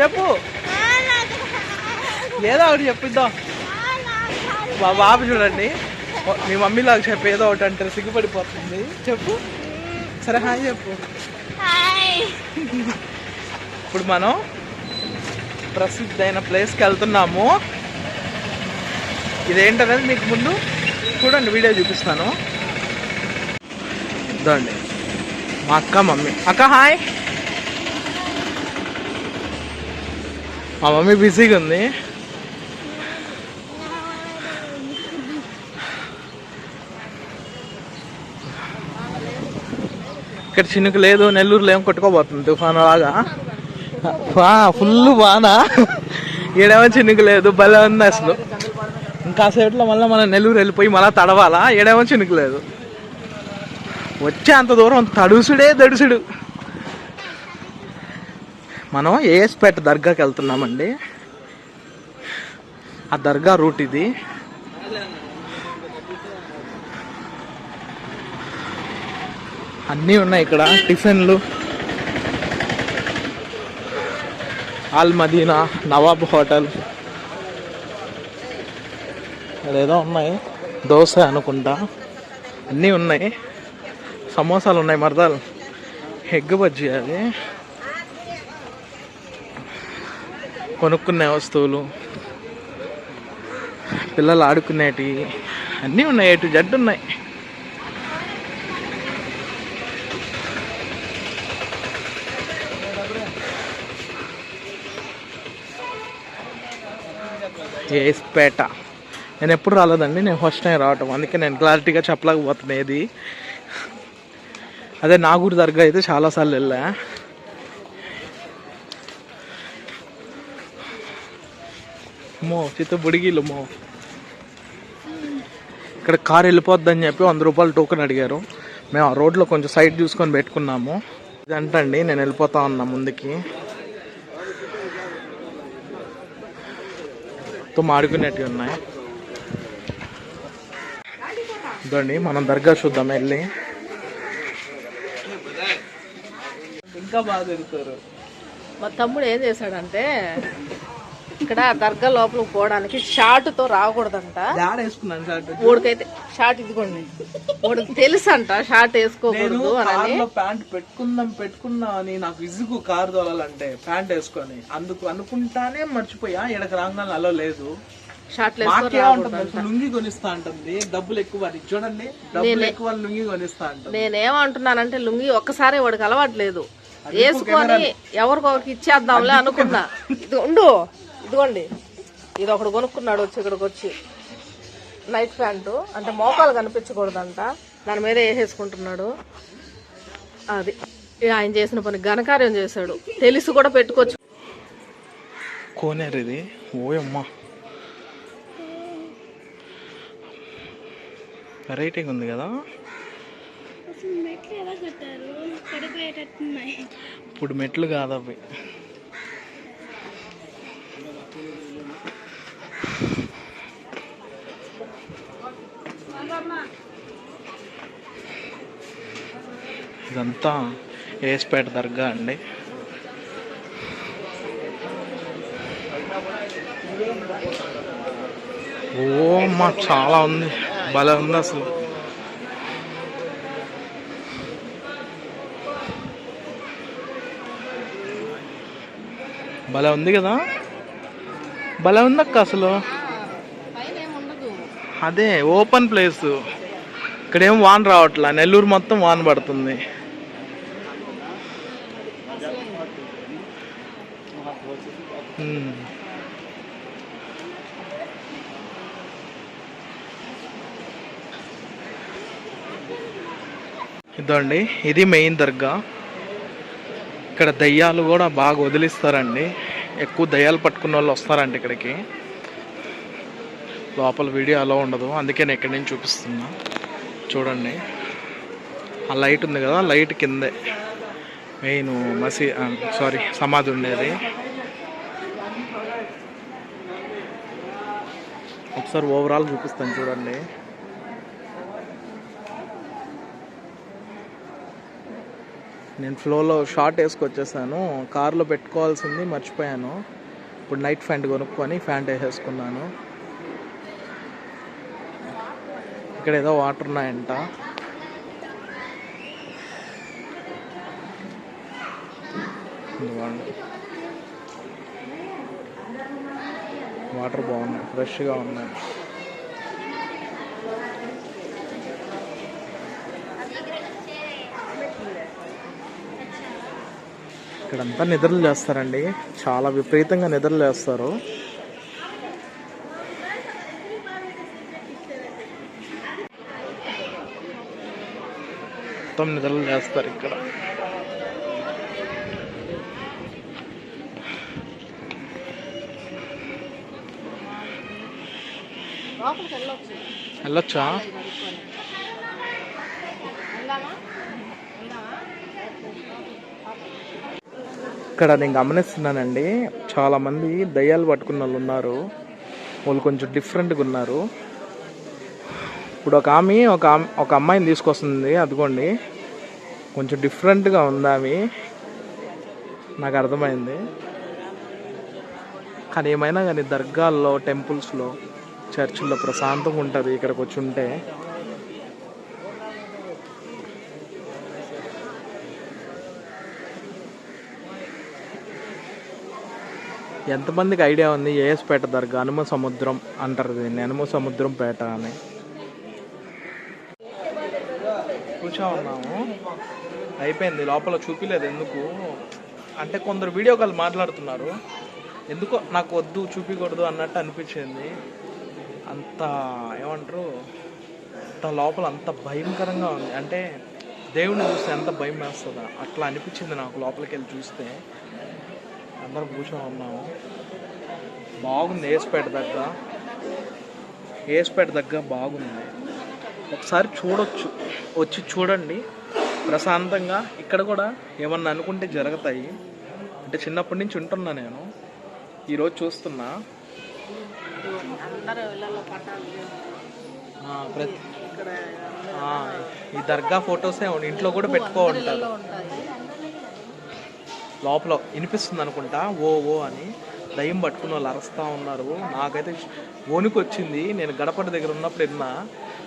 చెప్పు. ఏదో ఒకటి చెప్పిద్దాం. మా బాబు చూడండి. మీ మమ్మీ లాగా చెప్పు ఏదో ఒకటి అంటే సిగ్గుపడిపోతుంది. చెప్పు. సరే హాయ్ చెప్పు. ఇప్పుడు మనం ప్రసిద్ధ అయిన ప్లేస్కి వెళ్తున్నాము. ఇదేంటనేది మీకు ముందు చూడండి వీడియో చూపిస్తాను. ఇదండి. మా అక్క మమ్మీ. అక్క హాయ్. మా మమ్మీ బిజీగా ఉంది. ఇక్కడ చినుకు లేదు నెల్లూరులో ఏం కొట్టుకోబోతుంది తుఫాను లాగా. ఫుల్ వాన? ఏడేమో చినుకు లేదు భలే ఉంది అసలు. ఇంకాసేపట్లో మళ్ళీ మనం నెల్లూరు వెళ్ళిపోయి మళ్ళీ తడవాలా? ఏడేమో చినుకు లేదు. వచ్చే అంత దూరం తడుసుడే దడుసుడు. మనం ఏఎస్పేట దర్గాకి వెళ్తున్నామండి. ఆ దర్గా రూట్ ఇది. అన్నీ ఉన్నాయి ఇక్కడ టిఫిన్లు. Al Madina Nawab hotel. ఏదో ఉన్నాయి దోశ అనుకుంటా. అన్నీ ఉన్నాయి. సమోసాలు ఉన్నాయి మరదాలు. ఎగ్ బజ్జీ అది. కొనుక్కునే వస్తువులు పిల్లలు ఆడుకునేటివి అన్నీ ఉన్నాయి ఎటు జడ్డు ఉన్నాయి. ఏస్పేట నేను ఎప్పుడు రాలేదండి నేను ఫస్ట్ టైం రావటం అందుకే నేను క్లారిటీగా చెప్పలేకపోతున్నా ఏది. అదే నాగూరు దర్గా అయితే చాలాసార్లు వెళ్ళా. మో చిత్త బుడిగిలు మో. ఇక్కడ కార్ వెళ్ళిపోద్దని చెప్పి వంద రూపాయలు టోకెన్ అడిగారు. మేము ఆ రోడ్లో కొంచెం సైడ్ చూసుకొని పెట్టుకున్నాము. ఇదంటండి నేను వెళ్ళిపోతా ఉన్నా ముందుకి. తో ఆడుకునేటివి ఉన్నాయి. ఇదండి మనం దర్గా చూద్దాం వెళ్ళి. ఇంకా బాగా మా తమ్ముడు ఏం చేశాడంటే ఇక్కడ దర్గా లోపలికి పోవడానికి షార్ట్తో రాకూడదంట. వేసుకున్నాను షార్ట్. ఊడికైతే షార్ట్ ఇదిగోండి. వాడికి తెలుసు అంట షార్ట్ వేసుకోకూడదు అని. ప్యాంట్ పెట్టుకుందాం పెట్టుకుందాం అని నాకు విసుగు కార్ తోలాలంటే ప్యాంట్ వేసుకొని. అందుకు అనుకుంటానే మర్చిపోయా ఇక్కడికి రాగానే అలా లేదు? లుంగి కొనిస్తా అంటుంది. డబ్బులు ఎక్కువ చూడండి డబ్బులు ఎక్కువ లుంగి కొనిస్తా అంటుంది. నేనేమంటున్నానంటే లుంగి ఒక్కసారి వాడికి అలవాట్లేదు వేసుకొని ఎవరికొకరికి ఇచ్చేద్దాంలే అనుకున్నా. ఇది ఉండు. ఇదిగోండి. ఇది ఒకడు కొనుక్కున్నాడు వచ్చి ఇక్కడికి వచ్చి. Night pant. అంటే మోకాలు కనిపించకూడదంట. దాని మీద వేసేసుకుంటున్నాడు. అది. ఆయన చేసిన పని. ఘనకార్యం చేశాడు. తెలిసి కూడా పెట్టుకోవచ్చు. కోనేరు ఇది. ఓయమ్మా. వెరైటీగా ఉంది కదా. మెట్లు ఎలా కట్టారు? పడిపోయేటట్టున్నాయి. ఇప్పుడు మెట్లు కాదు అవి ఇదంతా ఏస్పేట దర్గా అండి. ఓ మా చాలా ఉంది. భలే ఉంది అసలు. భలే ఉంది కదా? భలే ఉంది అక్క అసలు. అదే ఓపెన్ ప్లేస్. ఇక్కడేం వాన్ రావట్లా? నెల్లూరు మొత్తం వాన్ పడుతుంది. ఇదండి ఇది మెయిన్ దర్గా. ఇక్కడ దయ్యాలు కూడా బాగా వదిలిస్తారండి. ఎక్కువ దయ్యాలు పట్టుకున్న వాళ్ళు వస్తారండి ఇక్కడికి. లోపల వీడియో అలా ఉండదు. అందుకే నేను ఇక్కడి నుంచి చూపిస్తున్నా. చూడండి. ఆ లైట్ ఉంది కదా లైట్ కిందే. మెయిన్ మసీ సారీ సమాధి ఉండేది. ఒకసారి ఓవరాల్ చూపిస్తాను చూడండి. నేను ఫ్లోలో షార్ట్ వేసుకొచ్చేసాను. కార్లో పెట్టుకోవాల్సింది మర్చిపోయాను. ఇప్పుడు నైట్ ఫ్యాంట్ కొనుక్కొని ఫ్యాంట్ వేసేసుకున్నాను. ఇక్కడ ఏదో వాటర్ ఉన్నాయంట ఇదిగోండి. వాటర్ బాగున్నాయి ఫ్రెష్గా ఉన్నాయి. ఇక్కడంతా నిద్రలు చేస్తారండి చాలా విపరీతంగా నిద్రలు చేస్తారు మొత్తం నిద్రలు చేస్తారు ఇక్కడ. వెళ్ళొచ్చా? ఇక్కడ నేను గమనిస్తున్నానండి చాలామంది దయ్యాలు పట్టుకున్న వాళ్ళు ఉన్నారు. వాళ్ళు కొంచెం డిఫరెంట్గా ఉన్నారు. ఇప్పుడు ఒక ఆమె ఒక ఒక అమ్మాయిని తీసుకొస్తుంది అదిగోండి. కొంచెం డిఫరెంట్గా ఉంది ఆమె. నాకు అర్థమైంది. కానీ ఏమైనా కానీ దర్గాల్లో టెంపుల్స్లో చర్చిలో ప్రశాంతంగా ఉంటుంది ఇక్కడికి వచ్చి ఉంటే. ఎంతమందికి ఐడియా ఉంది? ఏఎస్పేట దర్గా అనుమ సముద్రం అంటారు దీన్ని అనుమ సముద్రం పేట అని. కూర్చో ఉన్నాము అయిపోయింది లోపల చూపిలేదు ఎందుకు? అంటే కొందరు వీడియో కాల్ మాట్లాడుతున్నారు. ఎందుకో నాకు వద్దు చూపించకూడదు అన్నట్టు అనిపించింది. అంత ఏమంటారు? అంత లోపల అంత భయంకరంగా ఉంది. అంటే దేవుడిని చూస్తే ఎంత భయం వేస్తుందా? అట్లా అనిపించింది నాకు లోపలికి వెళ్ళి చూస్తే. అందరం కూర్చొని ఉన్నాము. బాగుంది ఏసుపేట దగ్గర. ఏసుపేట దగ్గర బాగుంది. ఒకసారి చూడొచ్చు. వచ్చి చూడండి. ప్రశాంతంగా. ఇక్కడ కూడా ఏమన్నా అనుకుంటే జరుగుతాయి. అంటే చిన్నప్పటి నుంచి ఉంటున్నా నేను. ఈరోజు చూస్తున్నా. అందరూ ఇళ్ళల్లో పట్టాలు ఆ, ప్రతి ఇక్కడ ఆ, ఈ దర్గా ఫొటోసే ఇంట్లో కూడా పెట్టుకో ఉంటారు. లోపల వినిపిస్తుంది అనుకుంటా ఓ ఓ అని. దయ్యం పట్టుకున్న వాళ్ళు అరుస్తూ ఉన్నారు. నాకైతే వణుకు వచ్చింది నేను గడపటి దగ్గర ఉన్నప్పుడు విన్నా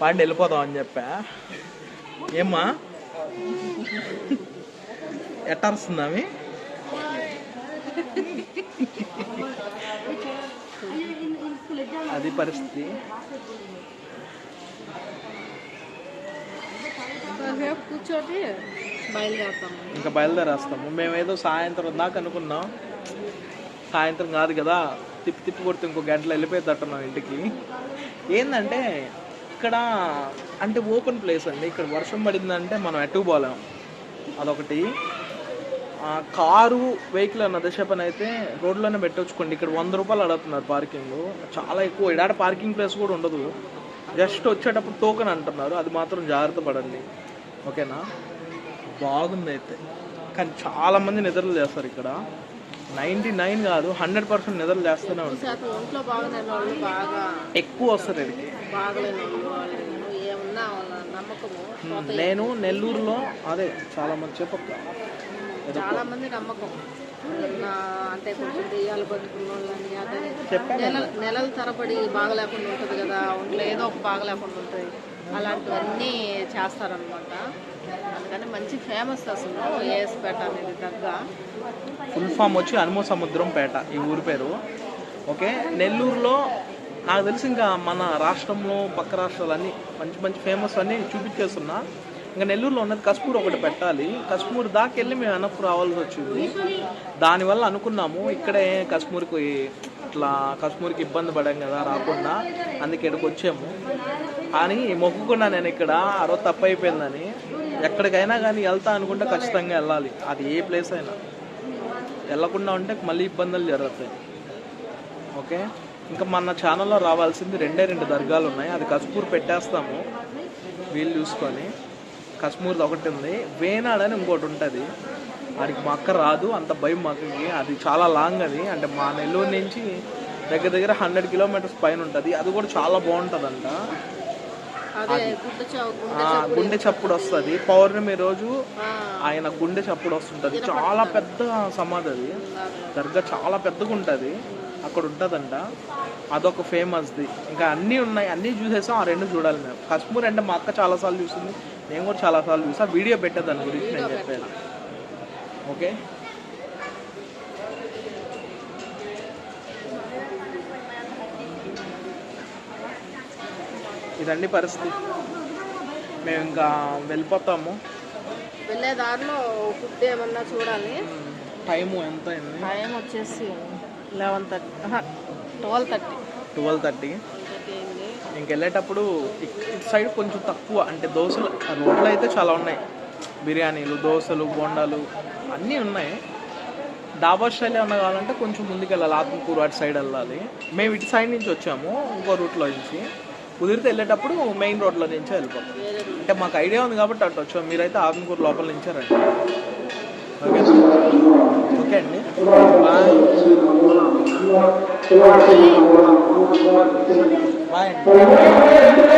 పాండి వెళ్ళిపోదాం అని చెప్పా. ఏమ్మా? ఎట్ట అరుస్తుంది ఆమె అది పరిస్థితి. కూర్చోటి బయలుదేరుతాము. ఇంకా బయలుదేరేస్తాము. మేమేదో సాయంత్రం దాకా అనుకున్నాం. సాయంత్రం కాదు కదా తిప్పి తిప్పి కొడితే ఇంకో గంటలో వెళ్ళిపోయేటట్టున్నాం ఇంటికి. ఏంటంటే ఇక్కడ అంటే ఓపెన్ ప్లేస్ అండి. ఇక్కడ వర్షం పడిందంటే మనం ఎటు పోలేం. అదొకటి. కారు వెహికల్ అన్న దశ పని అయితే రోడ్లోనే పెట్టొచ్చుకోండి. ఇక్కడ వంద రూపాయలు అడుగుతున్నారు పార్కింగ్ చాలా ఎక్కువ. ఇడాడ పార్కింగ్ ప్లేస్ కూడా ఉండదు. జస్ట్ వచ్చేటప్పుడు టోకెన్ అంటున్నారు. అది మాత్రం జాగ్రత్త పడండి. ఓకేనా? బాగుంది అయితే. కానీ చాలా మంది నిద్రలు చేస్తారు ఇక్కడ. నైంటీ నైన్ కాదు హండ్రెడ్ పర్సెంట్ నిద్రలు చేస్తూనే బాగా. ఎక్కువ నమ్మకము. పోతాయి. నేను నెల్లూరులో అదే చాలా మంది చెప్పక్క చాలా మంది నమ్మకం. అంటే కొంచెం దెయ్యాలు బతుకున్న వాళ్ళని చెప్పాను నెల నెలల తరబడి బాగలేకుండా ఉంటుంది కదా ఒంట్లో ఏదో ఒక బాగలేకుండా ఉంటుంది. అలాంటివన్నీ చేస్తారనమాట అందుకని మంచి ఫేమస్ అసలు ఏఎస్పేట అనేది దగ్గర ఫుల్ ఫామ్ వచ్చి అనుమో సముద్రం పేట ఈ ఊరి పేరు. ఓకే నెల్లూరులో నాకు తెలిసి ఇంకా మన రాష్ట్రంలో పక్క రాష్ట్రాలన్నీ మంచి మంచి ఫేమస్ అన్నీ చూపించేస్తున్నా. ఇంకా నెల్లూరులో ఉన్నది కస్పూర్ ఒకటి పెట్టాలి. కస్పూర్ దాకా వెళ్ళి మేము అన్నప్పుడు రావాల్సి వచ్చింది. దానివల్ల అనుకున్నాము ఇక్కడే కస్మూర్కి ఇట్లా కస్మూర్కి ఇబ్బంది పడాం కదా రాకుండా అందుకే ఇక్కడికి వచ్చాము. అని మొక్కుకున్నా నేను ఇక్కడ ఆ రోజు తప్పు అయిపోయిందని ఎక్కడికైనా కానీ వెళ్తా అనుకుంటే ఖచ్చితంగా వెళ్ళాలి. అది ఏ ప్లేస్ అయినా. వెళ్ళకుండా ఉంటే మళ్ళీ ఇబ్బందులు జరుగుతాయి. ఓకే? ఇంకా మన ఛానల్లో రావాల్సింది రెండే రెండు దర్గాలు ఉన్నాయి. అది కస్పూర్ పెట్టేస్తాము. వీళ్ళు చూసుకొని. కస్మూర్ది ఒకటి ఉంది. వేనాడ్ అని ఇంకోటి ఉంటుంది. వాడికి మా అక్క రాదు. అంత భయం మా అక్కకి అది చాలా లాంగ్ అది. అంటే మా నెల్లూరు నుంచి దగ్గర దగ్గర హండ్రెడ్ కిలోమీటర్స్ పైన ఉంటుంది. అది కూడా చాలా బాగుంటుందంట. గుండె చప్పుడు వస్తుంది. పౌర్ణమి రోజు ఆయన గుండె చప్పుడు వస్తుంటది. చాలా పెద్ద సమాధి అది. దర్గా చాలా పెద్దగా ఉంటుంది అక్కడ ఉంటుందంట అదొక ఫేమస్ది. ఇంకా అన్నీ ఉన్నాయి. అన్నీ చూసేసాం. ఆ రెండు చూడాలి మేము. కశ్మీర్ అంటే మా అక్క చాలాసార్లు చూసింది. నేను కూడా చాలాసార్లు చూసా. వీడియో పెట్టే దాని గురించి నేను చెప్పాను ఓకే? ఇదండి పరిస్థితి. మేము ఇంకా వెళ్ళిపోతాము. వెళ్ళే దారిలో ఫుడ్ ఏమన్నా చూడాలి. టైము ఎంత అయింది? టైం వచ్చేసి eleven thirty twelve thirty twelve thirty ఇంకెళ్ళేటప్పుడు ఇక్- ఇటు సైడ్ కొంచెం తక్కువ. అంటే దోశలు రోడ్లు అయితే చాలా ఉన్నాయి. బిర్యానీలు దోశలు బోండాలు అన్నీ ఉన్నాయి. డాబా స్టైల్ ఏమన్నా కావాలంటే కొంచెం ముందుకు వెళ్ళాలి ఆత్మకూరు అటు సైడ్ వెళ్ళాలి. మేము ఇటు సైడ్ నుంచి వచ్చాము ఇంకో రూట్లో నుంచి. కుదిరితే వెళ్ళేటప్పుడు మెయిన్ రోడ్లో నుంచే వెళ్ళిపోతాం. అంటే మాకు ఐడియా ఉంది కాబట్టి అటు వచ్చాము మీరైతే ఆత్మకూరు లోపల నుంచే రండి. ఓకే ఓకే అండి బాయ్ బాయ్ అండి